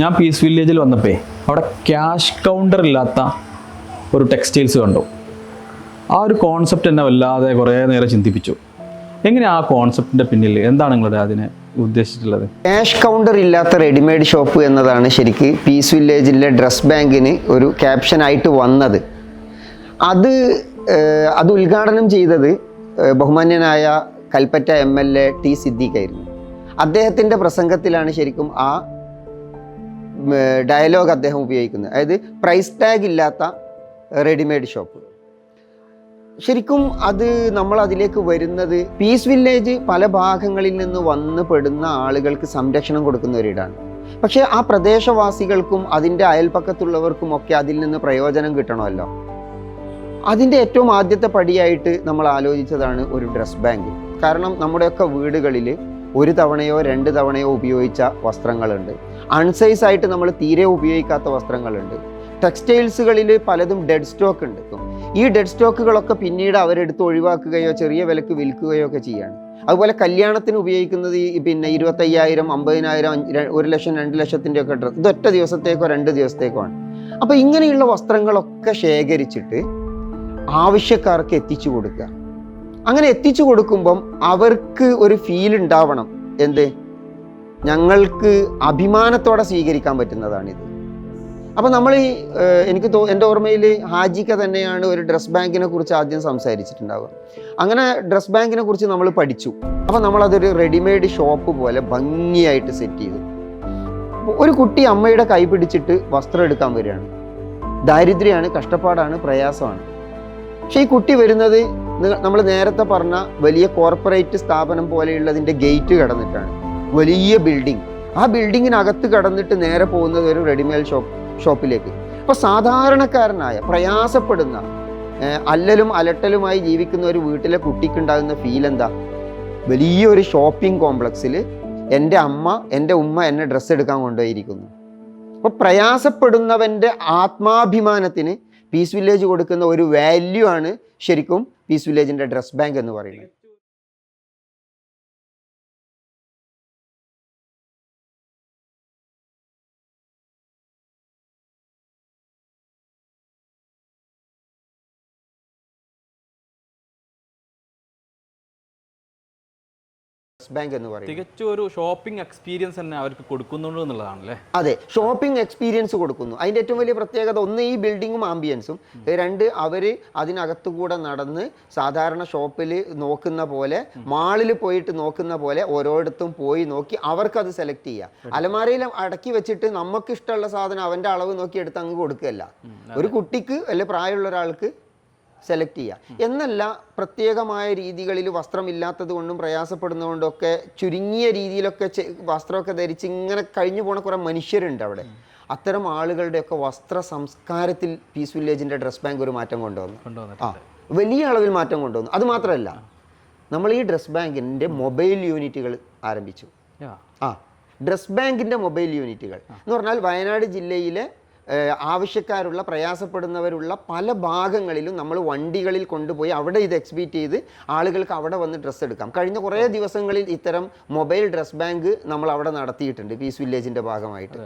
ഞാൻ പീസ് വില്ലേജിൽ വന്നപ്പോൾ അവിടെ ക്യാഷ് കൗണ്ടർ ഇല്ലാത്ത ഒരു ടെക്സ്റ്റൈൽസ് കണ്ടു. ആ ഒരു കോൺസെപ്റ്റ് എന്നെ വല്ലാതെ കുറേ നേരം ചിന്തിപ്പിച്ചു. എങ്ങനെ ആ കോൺസെപ്റ്റിന്റെ പിന്നിൽ എന്താണ് നിങ്ങളുടെ അതിനെ ഉദ്ദേശിച്ചിട്ടുള്ളത്? ക്യാഷ് കൗണ്ടർ ഇല്ലാത്ത റെഡിമെയ്ഡ് ഷോപ്പ് എന്നതാണ് ശരിക്ക് പീസ് വില്ലേജിലെ ഡ്രസ് ബാങ്കിന് ഒരു ക്യാപ്ഷനായിട്ട് വന്നത്. അത് അത് ഉദ്ഘാടനം ചെയ്തത് ബഹുമാന്യനായ Kalpetta M L A T സിദ്ദീഖായിരുന്നു അദ്ദേഹത്തിന്റെ പ്രസംഗത്തിലാണ് ശരിക്കും ആ ഡയലോഗ് അദ്ദേഹം ഉപയോഗിക്കുന്നത്. അതായത് പ്രൈസ് ടാഗ് ഇല്ലാത്ത റെഡിമെയ്ഡ് ഷോപ്പ് ശരിക്കും അത് നമ്മൾ അതിലേക്ക് വരുന്നത് പീസ് വില്ലേജ് പല ഭാഗങ്ങളിൽ നിന്ന് വന്ന് പെടുന്ന ആളുകൾക്ക് സംരക്ഷണം കൊടുക്കുന്ന ഒരിടാണ് പക്ഷേ ആ പ്രദേശവാസികൾക്കും അതിന്റെ അയൽപ്പക്കത്തുള്ളവർക്കും ഒക്കെ അതിൽ നിന്ന് പ്രയോജനം കിട്ടണമല്ലോ. അതിന്റെ ഏറ്റവും ആദ്യത്തെ പടിയായിട്ട് നമ്മൾ ആലോചിച്ചതാണ് ഒരു ഡ്രസ് ബാങ്ക് കാരണം നമ്മുടെയൊക്കെ വീടുകളിൽ ഒരു തവണയോ രണ്ട് തവണയോ ഉപയോഗിച്ച വസ്ത്രങ്ങളുണ്ട്. അൺസൈസ് ആയിട്ട് നമ്മൾ തീരെ ഉപയോഗിക്കാത്ത വസ്ത്രങ്ങളുണ്ട്. ടെക്സ്റ്റൈൽസുകളിൽ പലതും ഡെഡ് സ്റ്റോക്ക് ഉണ്ട്. ഈ ഡെഡ് സ്റ്റോക്കുകളൊക്കെ പിന്നീട് അവരെടുത്ത് ഒഴിവാക്കുകയോ ചെറിയ വിലക്ക് വിൽക്കുകയോ ഒക്കെ ചെയ്യാണ്. അതുപോലെ കല്യാണത്തിന് ഉപയോഗിക്കുന്നത് ഈ പിന്നെ ഇരുപത്തയ്യായിരം അമ്പതിനായിരം ഒരു ലക്ഷം രണ്ട് ലക്ഷത്തിന്റെ ഒക്കെ ഡ്രസ് ഇതൊറ്റ ദിവസത്തേക്കോ രണ്ട് ദിവസത്തേക്കോ ആണ്. അപ്പോൾ ഇങ്ങനെയുള്ള വസ്ത്രങ്ങളൊക്കെ ശേഖരിച്ചിട്ട് ആവശ്യക്കാർക്ക് എത്തിച്ചു കൊടുക്കുക. അങ്ങനെ എത്തിച്ചു കൊടുക്കുമ്പം അവർക്ക് ഒരു ഫീൽ ഉണ്ടാവണം. എന്ത്? ഞങ്ങൾക്ക് അഭിമാനത്തോടെ സ്വീകരിക്കാൻ പറ്റുന്നതാണിത്. അപ്പോൾ നമ്മൾ ഈ എനിക്ക് തോ എന്റെ ഓർമ്മയിൽ ഹാജിക്ക തന്നെയാണ് ഒരു ഡ്രസ് ബാങ്കിനെ കുറിച്ച് ആദ്യം സംസാരിച്ചിട്ടുണ്ടാവുക. അങ്ങനെ ഡ്രസ് ബാങ്കിനെ കുറിച്ച് നമ്മൾ പഠിച്ചു. അപ്പോൾ നമ്മളതൊരു റെഡിമെയ്ഡ് ഷോപ്പ് പോലെ ഭംഗിയായിട്ട് സെറ്റ് ചെയ്തു. ഒരു കുട്ടി അമ്മയുടെ കൈ പിടിച്ചിട്ട് വസ്ത്രം എടുക്കാൻ വരികയാണ്. ദാരിദ്ര്യമാണ് കഷ്ടപ്പാടാണ് പ്രയാസമാണ്. പക്ഷേ ഈ കുട്ടി വരുന്നത് നമ്മൾ നേരത്തെ പറഞ്ഞ വലിയ കോർപ്പറേറ്റ് സ്ഥാപനം പോലെയുള്ളതിന്റെ ഗേറ്റ് കടന്നിട്ടാണ്. വലിയ ബിൽഡിംഗ്. ആ ബിൽഡിങ്ങിനകത്ത് കടന്നിട്ട് നേരെ പോകുന്നത് ഒരു റെഡിമെയ്ഡ് ഷോപ്പ് ഷോപ്പിലേക്ക്. അപ്പോൾ സാധാരണക്കാരനായ പ്രയാസപ്പെടുന്ന അല്ലലും അലട്ടലുമായി ജീവിക്കുന്ന ഒരു വീട്ടിലെ കുട്ടിക്കുണ്ടാകുന്ന ഫീൽ എന്താ വലിയൊരു ഷോപ്പിംഗ് കോംപ്ലക്സിൽ എന്റെ അമ്മ എന്റെ ഉമ്മ എന്നെ ഡ്രസ്സ് എടുക്കാൻ കൊണ്ടുപോയിരിക്കുന്നു. അപ്പോൾ പ്രയാസപ്പെടുന്നവന്റെ ആത്മാഭിമാനത്തിന് പീസ് വില്ലേജ് കൊടുക്കുന്ന ഒരു വാല്യൂ ആണ് ശരിക്കും പീസ് വില്ലേജിന്റെ ഡ്രസ് ബാങ്ക് എന്ന് പറയുന്നത്. ബാങ്ക് എന്ന് പറയും തികച്ചും ഒരു ഷോപ്പിംഗ് എക്സ്പീരിയൻസ് തന്നെ അവർക്ക് കൊടുക്കുന്നുണ്ട് എന്നുള്ളതാണല്ലേ? അതെ ഷോപ്പിംഗ് എക്സ്പീരിയൻസ് കൊടുക്കുന്നു. അതിന്റെ ഏറ്റവും വലിയ പ്രത്യേകത ഒന്ന് ഈ ബിൽഡിങ്ങും ആംബിയൻസും രണ്ട് അവർ അതിനകത്തു കൂടെ നടന്ന് സാധാരണ ഷോപ്പിൽ നോക്കുന്ന പോലെ മാളിൽ പോയിട്ട് നോക്കുന്ന പോലെ ഓരോയിടത്തും പോയി നോക്കി അവർക്കത് സെലക്ട് ചെയ്യുക അലമാരയിൽ അടക്കി വെച്ചിട്ട് നമുക്ക് ഇഷ്ടമുള്ള സാധനം അവന്റെ അളവ് നോക്കി എടുത്ത് അങ്ങ് കൊടുക്കുകയല്ല. ഒരു കുട്ടിക്ക് അല്ലെ പ്രായമുള്ള ഒരാൾക്ക് സെലക്ട് ചെയ്യുക എന്നല്ല പ്രത്യേകമായ രീതികളിൽ വസ്ത്രമില്ലാത്തത് കൊണ്ടും പ്രയാസപ്പെടുന്നതുകൊണ്ടൊക്കെ ചുരുങ്ങിയ രീതിയിലൊക്കെ വസ്ത്രമൊക്കെ ധരിച്ച് ഇങ്ങനെ കഴിഞ്ഞു പോണ കുറേ മനുഷ്യരുണ്ട് അവിടെ. അത്തരം ആളുകളുടെയൊക്കെ വസ്ത്ര സംസ്കാരത്തിൽ പീസ് വില്ലേജിന്റെ ഡ്രസ് ബാങ്ക് ഒരു മാറ്റം കൊണ്ടുവന്നു. ആ വലിയ അളവിൽ മാറ്റം കൊണ്ടുവന്നു. അത് മാത്രമല്ല നമ്മൾ ഈ ഡ്രസ് ബാങ്കിന്റെ മൊബൈൽ യൂണിറ്റുകൾ ആരംഭിച്ചു. ആ ഡ്രസ് ബാങ്കിന്റെ മൊബൈൽ യൂണിറ്റുകൾ എന്ന് പറഞ്ഞാൽ വയനാട് ജില്ലയിലെ ആവശ്യക്കാരുള്ള പ്രയാസപ്പെടുന്നവരുള്ള പല ഭാഗങ്ങളിലും നമ്മൾ വണ്ടികളിൽ കൊണ്ടുപോയി അവിടെ ഇത് എക്സിബിറ്റ് ചെയ്ത് ആളുകൾക്ക് അവിടെ വന്ന് ഡ്രസ്സ് എടുക്കാം. കഴിഞ്ഞ കുറേ ദിവസങ്ങളിൽ ഇത്തരം മൊബൈൽ ഡ്രസ് ബാങ്ക് നമ്മൾ അവിടെ നടത്തിയിട്ടുണ്ട് പീസ് വില്ലേജിന്റെ ഭാഗമായിട്ട്.